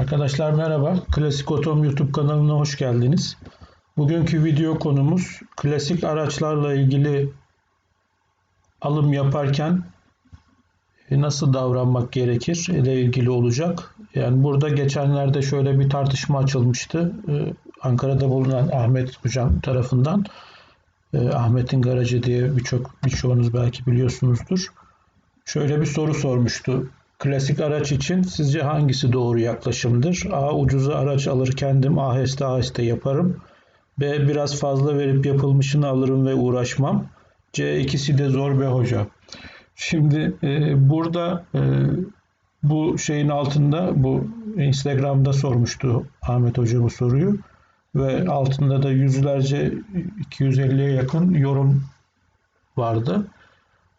Arkadaşlar merhaba. Klasik Otom YouTube kanalına hoş geldiniz. Bugünkü video konumuz klasik araçlarla ilgili alım yaparken nasıl davranmak gerekir ile ilgili olacak. Yani burada geçenlerde şöyle bir tartışma açılmıştı. Ee, Ankara'da bulunan Ahmet Hocam tarafından. Ee, Ahmet'in Garajı diye birçok birçoğunuz belki biliyorsunuzdur. Şöyle bir soru sormuştu. Klasik araç için sizce hangisi doğru yaklaşımdır? A. Ucuza araç alır kendim aheste aheste yaparım. B. Biraz fazla verip yapılmışını alırım ve uğraşmam. C. ikisi de zor be hoca. Şimdi e, burada e, bu şeyin altında bu Instagram'da sormuştu Ahmet Hoca bu soruyu ve altında da yüzlerce 250'ye yakın yorum vardı.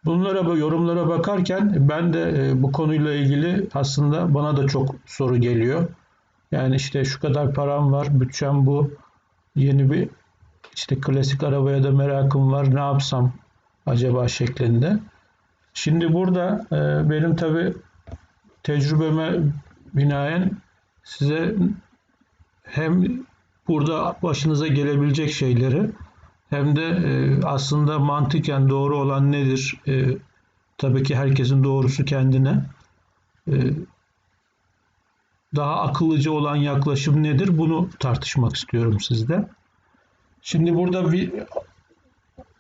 Bunlara yorumlara bakarken ben de e, bu konuyla ilgili aslında bana da çok soru geliyor. Yani işte şu kadar param var, bütçem bu, yeni bir işte klasik arabaya da merakım var, ne yapsam acaba şeklinde. Şimdi burada e, benim tabi tecrübeme binaen size hem burada başınıza gelebilecek şeyleri hem de e, aslında mantıken doğru olan nedir? E, tabii ki herkesin doğrusu kendine. E, daha akıllıca olan yaklaşım nedir? Bunu tartışmak istiyorum sizde. Şimdi burada bir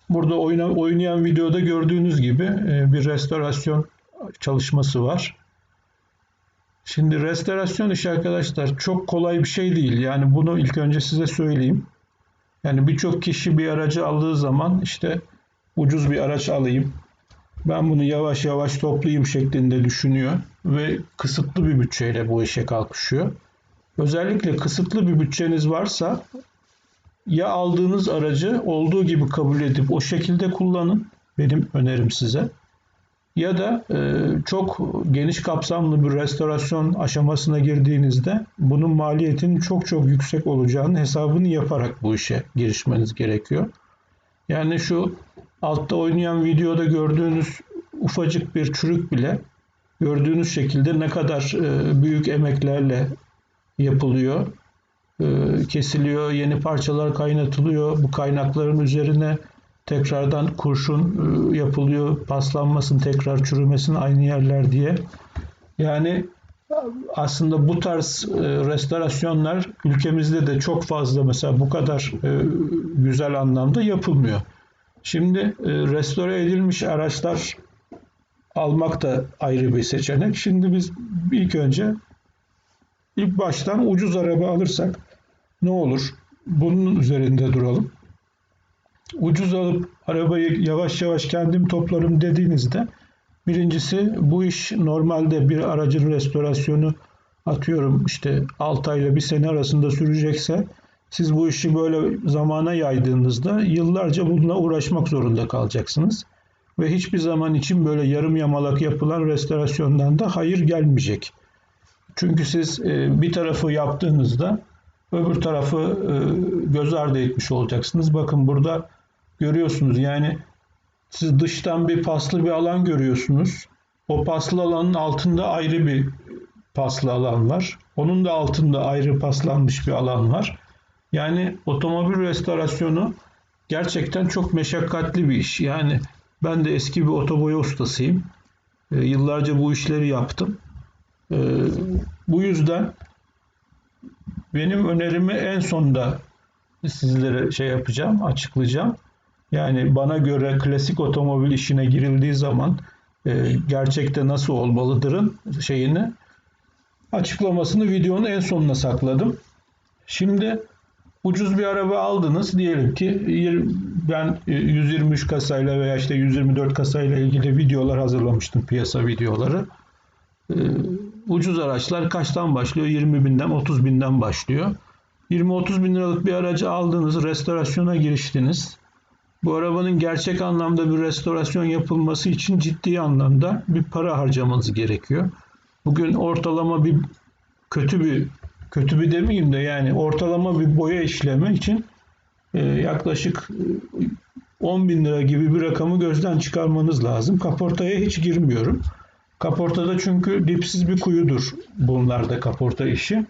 burada oyna, oynayan videoda gördüğünüz gibi e, bir restorasyon çalışması var. Şimdi restorasyon işi arkadaşlar çok kolay bir şey değil. Yani bunu ilk önce size söyleyeyim. Yani birçok kişi bir aracı aldığı zaman işte ucuz bir araç alayım. Ben bunu yavaş yavaş toplayayım şeklinde düşünüyor ve kısıtlı bir bütçeyle bu işe kalkışıyor. Özellikle kısıtlı bir bütçeniz varsa ya aldığınız aracı olduğu gibi kabul edip o şekilde kullanın. Benim önerim size ya da e, çok geniş kapsamlı bir restorasyon aşamasına girdiğinizde bunun maliyetinin çok çok yüksek olacağını hesabını yaparak bu işe girişmeniz gerekiyor. Yani şu altta oynayan videoda gördüğünüz ufacık bir çürük bile gördüğünüz şekilde ne kadar e, büyük emeklerle yapılıyor. E, kesiliyor, yeni parçalar kaynatılıyor. Bu kaynakların üzerine tekrardan kurşun e, yapılıyor. Paslanmasın, tekrar çürümesin aynı yerler diye. Yani aslında bu tarz e, restorasyonlar ülkemizde de çok fazla mesela bu kadar e, güzel anlamda yapılmıyor. Şimdi restore edilmiş araçlar almak da ayrı bir seçenek. Şimdi biz ilk önce ilk baştan ucuz araba alırsak ne olur? Bunun üzerinde duralım ucuz alıp arabayı yavaş yavaş kendim toplarım dediğinizde birincisi bu iş normalde bir aracın restorasyonu atıyorum işte 6 ay ile 1 sene arasında sürecekse siz bu işi böyle zamana yaydığınızda yıllarca bununla uğraşmak zorunda kalacaksınız. Ve hiçbir zaman için böyle yarım yamalak yapılan restorasyondan da hayır gelmeyecek. Çünkü siz e, bir tarafı yaptığınızda öbür tarafı e, göz ardı etmiş olacaksınız. Bakın burada görüyorsunuz. Yani siz dıştan bir paslı bir alan görüyorsunuz. O paslı alanın altında ayrı bir paslı alan var. Onun da altında ayrı paslanmış bir alan var. Yani otomobil restorasyonu gerçekten çok meşakkatli bir iş. Yani ben de eski bir otoboya ustasıyım. E, yıllarca bu işleri yaptım. E, bu yüzden benim önerimi en sonda sizlere şey yapacağım, açıklayacağım. Yani bana göre klasik otomobil işine girildiği zaman e, gerçekte nasıl olmalıdırın şeyini açıklamasını videonun en sonuna sakladım. Şimdi ucuz bir araba aldınız diyelim ki ben 123 kasayla veya işte 124 kasayla ilgili videolar hazırlamıştım piyasa videoları. E, ucuz araçlar kaçtan başlıyor? 20 binden 30 binden başlıyor. 20-30 bin liralık bir aracı aldınız, restorasyona giriştiniz. Bu arabanın gerçek anlamda bir restorasyon yapılması için ciddi anlamda bir para harcamanız gerekiyor. Bugün ortalama bir kötü bir kötü bir demeyeyim de yani ortalama bir boya işlemi için e, yaklaşık 10 e, bin lira gibi bir rakamı gözden çıkarmanız lazım. Kaportaya hiç girmiyorum. Kaportada çünkü dipsiz bir kuyudur bunlarda kaporta işi.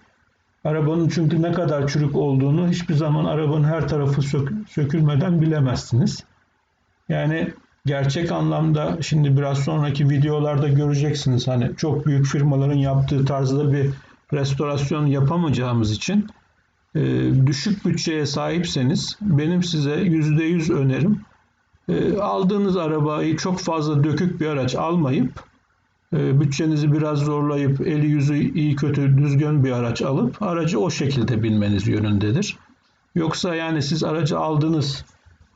Arabanın çünkü ne kadar çürük olduğunu hiçbir zaman arabanın her tarafı sök- sökülmeden bilemezsiniz. Yani gerçek anlamda şimdi biraz sonraki videolarda göreceksiniz hani çok büyük firmaların yaptığı tarzda bir restorasyon yapamayacağımız için e, düşük bütçeye sahipseniz benim size %100 önerim e, aldığınız arabayı çok fazla dökük bir araç almayıp bütçenizi biraz zorlayıp eli yüzü iyi kötü düzgün bir araç alıp aracı o şekilde binmeniz yönündedir. Yoksa yani siz aracı aldınız,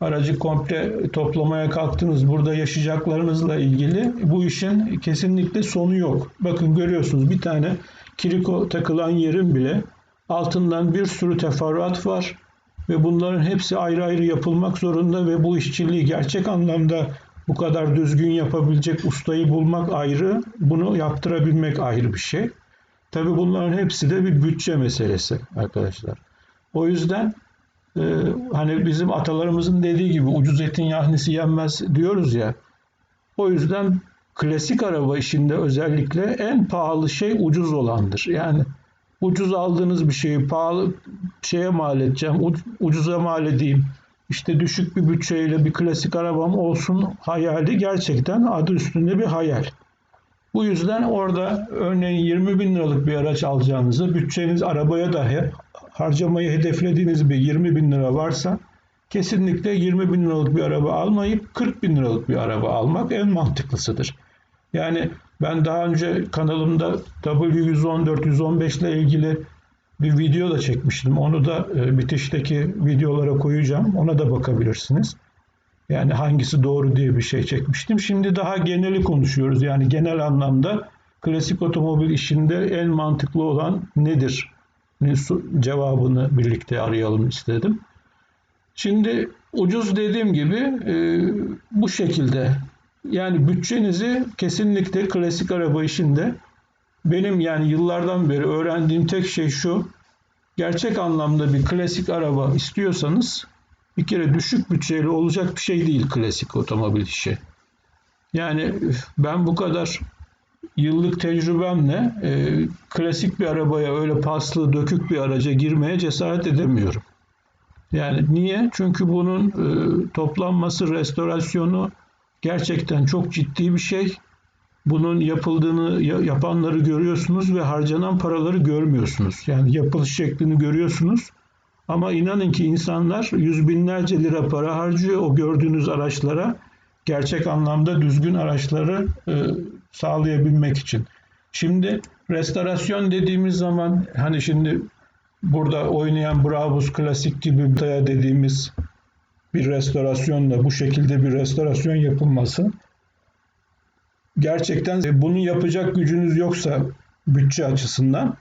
aracı komple toplamaya kalktınız, burada yaşayacaklarınızla ilgili bu işin kesinlikle sonu yok. Bakın görüyorsunuz bir tane kiriko takılan yerin bile altından bir sürü teferruat var ve bunların hepsi ayrı ayrı yapılmak zorunda ve bu işçiliği gerçek anlamda bu kadar düzgün yapabilecek ustayı bulmak ayrı, bunu yaptırabilmek ayrı bir şey. Tabi bunların hepsi de bir bütçe meselesi arkadaşlar. O yüzden e, hani bizim atalarımızın dediği gibi ucuz etin yahnisi yenmez diyoruz ya. O yüzden klasik araba işinde özellikle en pahalı şey ucuz olandır. Yani ucuz aldığınız bir şeyi pahalı şeye mal edeceğim, ucuza mal edeyim. İşte düşük bir bütçeyle bir klasik arabam olsun hayali gerçekten adı üstünde bir hayal. Bu yüzden orada örneğin 20 bin liralık bir araç alacağınızı bütçeniz arabaya dahi harcamayı hedeflediğiniz bir 20 bin lira varsa kesinlikle 20 bin liralık bir araba almayıp 40 bin liralık bir araba almak en mantıklısıdır. Yani ben daha önce kanalımda W114, 115 ile ilgili bir video da çekmiştim. Onu da e, bitişteki videolara koyacağım. Ona da bakabilirsiniz. Yani hangisi doğru diye bir şey çekmiştim. Şimdi daha geneli konuşuyoruz. Yani genel anlamda klasik otomobil işinde en mantıklı olan nedir? Cevabını birlikte arayalım istedim. Şimdi ucuz dediğim gibi e, bu şekilde yani bütçenizi kesinlikle klasik araba işinde benim yani yıllardan beri öğrendiğim tek şey şu. Gerçek anlamda bir klasik araba istiyorsanız bir kere düşük bütçeyle olacak bir şey değil klasik otomobil işi. Yani ben bu kadar yıllık tecrübemle e, klasik bir arabaya öyle paslı, dökük bir araca girmeye cesaret edemiyorum. Yani niye? Çünkü bunun e, toplanması, restorasyonu gerçekten çok ciddi bir şey bunun yapıldığını yapanları görüyorsunuz ve harcanan paraları görmüyorsunuz. Yani yapılış şeklini görüyorsunuz. Ama inanın ki insanlar yüz binlerce lira para harcıyor o gördüğünüz araçlara. Gerçek anlamda düzgün araçları e, sağlayabilmek için. Şimdi restorasyon dediğimiz zaman hani şimdi burada oynayan Brabus klasik gibi dediğimiz bir restorasyonla bu şekilde bir restorasyon yapılması gerçekten bunu yapacak gücünüz yoksa bütçe açısından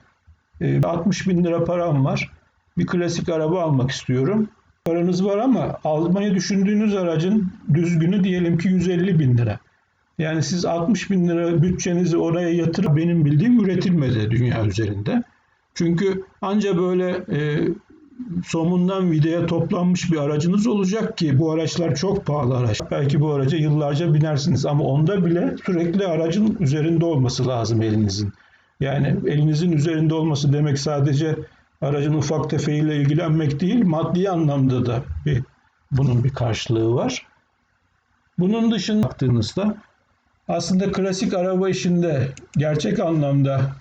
60 e, bin lira param var. Bir klasik araba almak istiyorum. Paranız var ama almayı düşündüğünüz aracın düzgünü diyelim ki 150 bin lira. Yani siz 60 bin lira bütçenizi oraya yatırıp benim bildiğim üretilmedi dünya üzerinde. Çünkü anca böyle e, somundan videye toplanmış bir aracınız olacak ki bu araçlar çok pahalı araç. Belki bu araca yıllarca binersiniz ama onda bile sürekli aracın üzerinde olması lazım elinizin. Yani elinizin üzerinde olması demek sadece aracın ufak tefeğiyle ilgilenmek değil, maddi anlamda da bir bunun bir karşılığı var. Bunun dışında baktığınızda aslında klasik araba işinde gerçek anlamda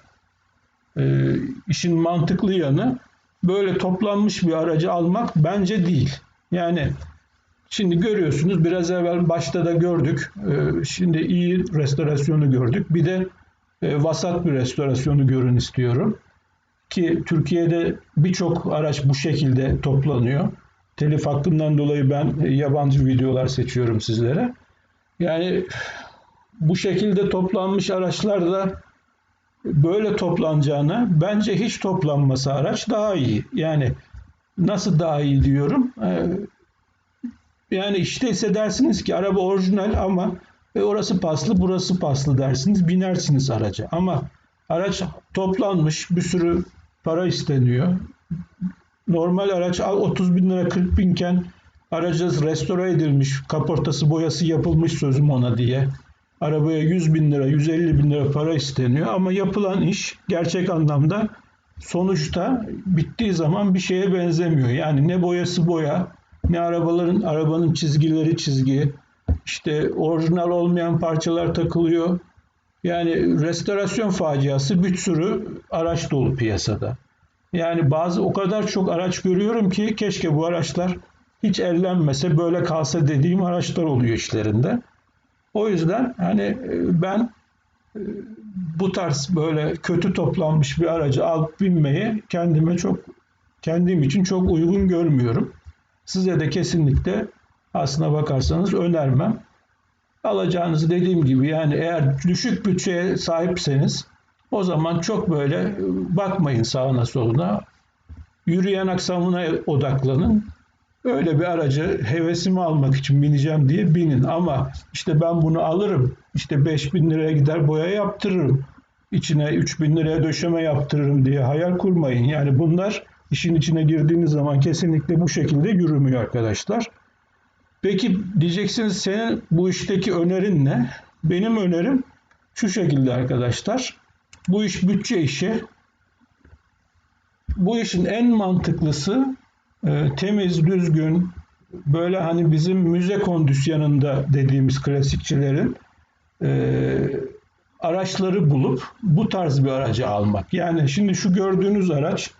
e, işin mantıklı yanı böyle toplanmış bir aracı almak bence değil. Yani şimdi görüyorsunuz biraz evvel başta da gördük. Ee, şimdi iyi restorasyonu gördük. Bir de e, vasat bir restorasyonu görün istiyorum. Ki Türkiye'de birçok araç bu şekilde toplanıyor. Telif hakkından dolayı ben yabancı videolar seçiyorum sizlere. Yani bu şekilde toplanmış araçlar da böyle toplanacağına bence hiç toplanması araç daha iyi. Yani nasıl daha iyi diyorum? Ee, yani işte ise dersiniz ki araba orijinal ama e, orası paslı burası paslı dersiniz binersiniz araca. Ama araç toplanmış bir sürü para isteniyor. Normal araç 30 bin lira 40 binken aracı restore edilmiş kaportası boyası yapılmış sözüm ona diye arabaya 100 bin lira, 150 bin lira para isteniyor ama yapılan iş gerçek anlamda sonuçta bittiği zaman bir şeye benzemiyor. Yani ne boyası boya, ne arabaların arabanın çizgileri çizgi, işte orijinal olmayan parçalar takılıyor. Yani restorasyon faciası bir sürü araç dolu piyasada. Yani bazı o kadar çok araç görüyorum ki keşke bu araçlar hiç ellenmese böyle kalsa dediğim araçlar oluyor işlerinde. O yüzden hani e, ben e, bu tarz böyle kötü toplanmış bir aracı alıp binmeyi kendime çok kendim için çok uygun görmüyorum. Size de kesinlikle aslına bakarsanız önermem. Alacağınız dediğim gibi yani eğer düşük bütçeye sahipseniz o zaman çok böyle e, bakmayın sağına soluna. Yürüyen aksamına odaklanın. Öyle bir aracı hevesimi almak için bineceğim diye binin. Ama işte ben bunu alırım. İşte 5000 liraya gider boya yaptırırım. İçine 3000 liraya döşeme yaptırırım diye hayal kurmayın. Yani bunlar işin içine girdiğiniz zaman kesinlikle bu şekilde yürümüyor arkadaşlar. Peki diyeceksiniz senin bu işteki önerin ne? Benim önerim şu şekilde arkadaşlar. Bu iş bütçe işi. Bu işin en mantıklısı temiz, düzgün, böyle hani bizim müze kondisyonunda dediğimiz klasikçilerin e, araçları bulup bu tarz bir aracı almak. Yani şimdi şu gördüğünüz araç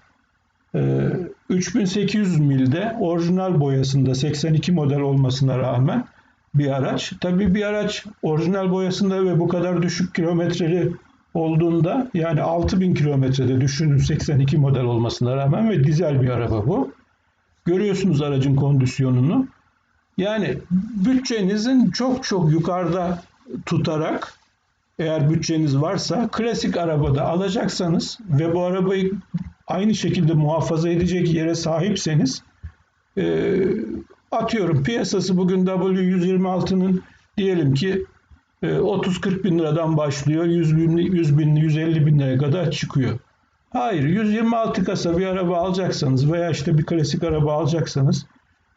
e, 3800 milde orijinal boyasında 82 model olmasına rağmen bir araç. Tabii bir araç orijinal boyasında ve bu kadar düşük kilometreli olduğunda yani 6000 kilometrede düşünün 82 model olmasına rağmen ve dizel bir araba bu. Görüyorsunuz aracın kondisyonunu. Yani bütçenizin çok çok yukarıda tutarak eğer bütçeniz varsa klasik arabada alacaksanız ve bu arabayı aynı şekilde muhafaza edecek yere sahipseniz e, atıyorum piyasası bugün W126'nın diyelim ki 30-40 e, bin liradan başlıyor 100 bin, 100 bin 150 bin liraya kadar çıkıyor. Hayır 126 kasa bir araba alacaksanız veya işte bir klasik araba alacaksanız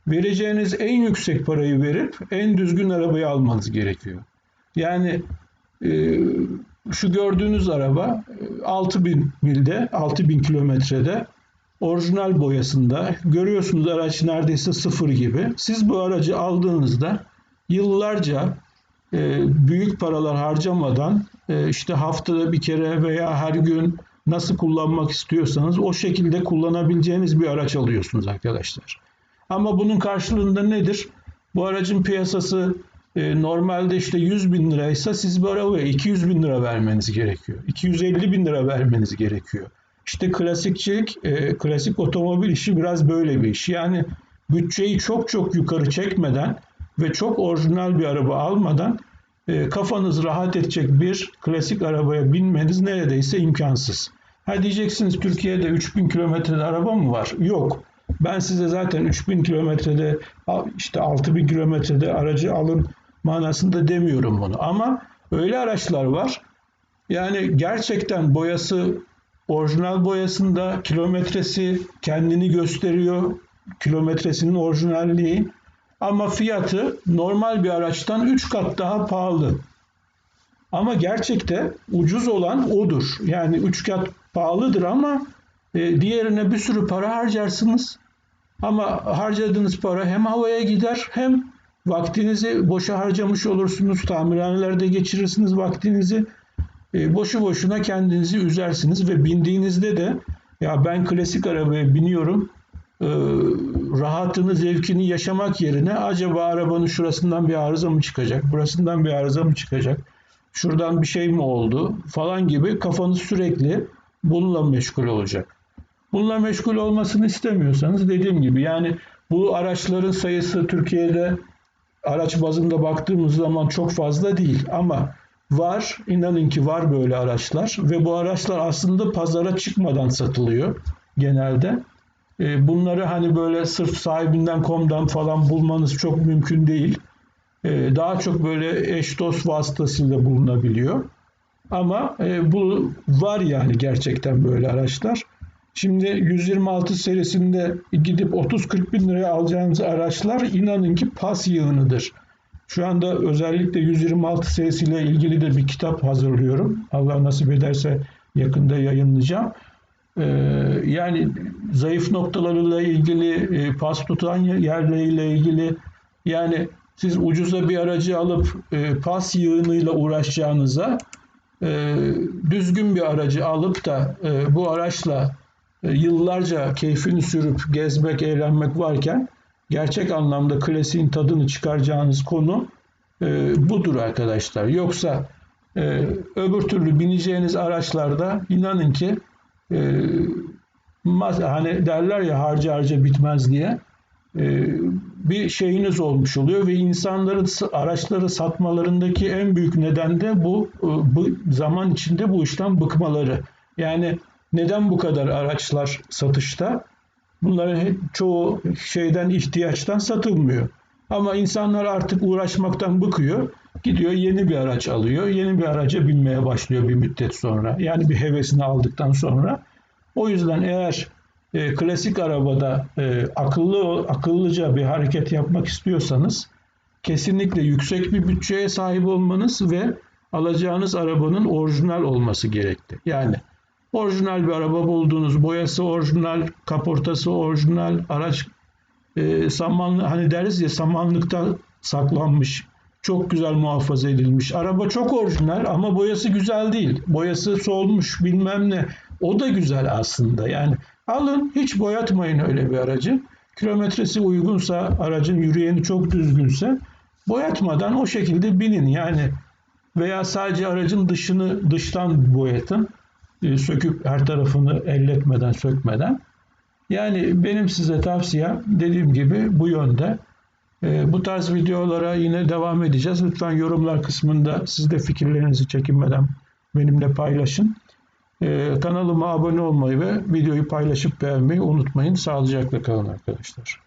vereceğiniz en yüksek parayı verip en düzgün arabayı almanız gerekiyor. Yani e, şu gördüğünüz araba 6000 e, milde, 6000 kilometrede orijinal boyasında. Görüyorsunuz araç neredeyse sıfır gibi. Siz bu aracı aldığınızda yıllarca e, büyük paralar harcamadan e, işte haftada bir kere veya her gün nasıl kullanmak istiyorsanız o şekilde kullanabileceğiniz bir araç alıyorsunuz arkadaşlar. Ama bunun karşılığında nedir? Bu aracın piyasası e, normalde işte 100 bin liraysa siz bu arabaya 200 bin lira vermeniz gerekiyor. 250 bin lira vermeniz gerekiyor. İşte klasikçilik, e, klasik otomobil işi biraz böyle bir iş. Yani bütçeyi çok çok yukarı çekmeden ve çok orijinal bir araba almadan e, kafanız rahat edecek bir klasik arabaya binmeniz neredeyse imkansız. Ha diyeceksiniz Türkiye'de 3000 kilometrede araba mı var? Yok. Ben size zaten 3000 kilometrede işte 6000 kilometrede aracı alın manasında demiyorum bunu. Ama öyle araçlar var. Yani gerçekten boyası orijinal boyasında kilometresi kendini gösteriyor. Kilometresinin orijinalliği. Ama fiyatı normal bir araçtan 3 kat daha pahalı. Ama gerçekte ucuz olan odur. Yani 3 kat pahalıdır ama e, diğerine bir sürü para harcarsınız. Ama harcadığınız para hem havaya gider hem vaktinizi boşa harcamış olursunuz. Tamirhanelerde geçirirsiniz vaktinizi. E, boşu boşuna kendinizi üzersiniz ve bindiğinizde de ya ben klasik arabaya biniyorum e, rahatını, zevkini yaşamak yerine acaba arabanın şurasından bir arıza mı çıkacak, burasından bir arıza mı çıkacak, şuradan bir şey mi oldu falan gibi kafanız sürekli bununla meşgul olacak. Bununla meşgul olmasını istemiyorsanız dediğim gibi yani bu araçların sayısı Türkiye'de araç bazında baktığımız zaman çok fazla değil ama var inanın ki var böyle araçlar ve bu araçlar aslında pazara çıkmadan satılıyor genelde. E, bunları hani böyle sırf sahibinden komdan falan bulmanız çok mümkün değil. E, daha çok böyle eş dost vasıtasıyla bulunabiliyor. Ama e, bu var yani gerçekten böyle araçlar. Şimdi 126 serisinde gidip 30-40 bin liraya alacağınız araçlar inanın ki pas yığınıdır. Şu anda özellikle 126 serisiyle ilgili de bir kitap hazırlıyorum. Allah nasip ederse yakında yayınlayacağım. Ee, yani zayıf noktalarıyla ilgili, e, pas tutan yerleriyle ilgili yani siz ucuza bir aracı alıp e, pas yığınıyla uğraşacağınıza e, düzgün bir aracı alıp da e, bu araçla e, yıllarca keyfini sürüp gezmek, eğlenmek varken gerçek anlamda klasiğin tadını çıkaracağınız konu e, budur arkadaşlar. Yoksa e, öbür türlü bineceğiniz araçlarda inanın ki e, hani derler ya harca harca bitmez diye bir şeyiniz olmuş oluyor ve insanların araçları satmalarındaki en büyük neden de bu, e, bu zaman içinde bu işten bıkmaları. Yani neden bu kadar araçlar satışta? Bunların çoğu şeyden ihtiyaçtan satılmıyor. Ama insanlar artık uğraşmaktan bıkıyor. Gidiyor yeni bir araç alıyor. Yeni bir araca binmeye başlıyor bir müddet sonra. Yani bir hevesini aldıktan sonra. O yüzden eğer e, klasik arabada e, akıllı akıllıca bir hareket yapmak istiyorsanız kesinlikle yüksek bir bütçeye sahip olmanız ve alacağınız arabanın orijinal olması gerekti. Yani orijinal bir araba bulduğunuz, boyası orijinal, kaportası orijinal, araç e, samanlı hani deriz ya samanlıkta saklanmış, çok güzel muhafaza edilmiş. Araba çok orijinal ama boyası güzel değil. Boyası solmuş bilmem ne. O da güzel aslında. Yani alın hiç boyatmayın öyle bir aracı. Kilometresi uygunsa, aracın yürüyeni çok düzgünse boyatmadan o şekilde binin. Yani veya sadece aracın dışını dıştan boyatın. E, söküp her tarafını elletmeden, sökmeden. Yani benim size tavsiyem dediğim gibi bu yönde. E, bu tarz videolara yine devam edeceğiz. Lütfen yorumlar kısmında siz de fikirlerinizi çekinmeden benimle paylaşın. E, kanalıma abone olmayı ve videoyu paylaşıp beğenmeyi unutmayın. Sağlıcakla kalın arkadaşlar.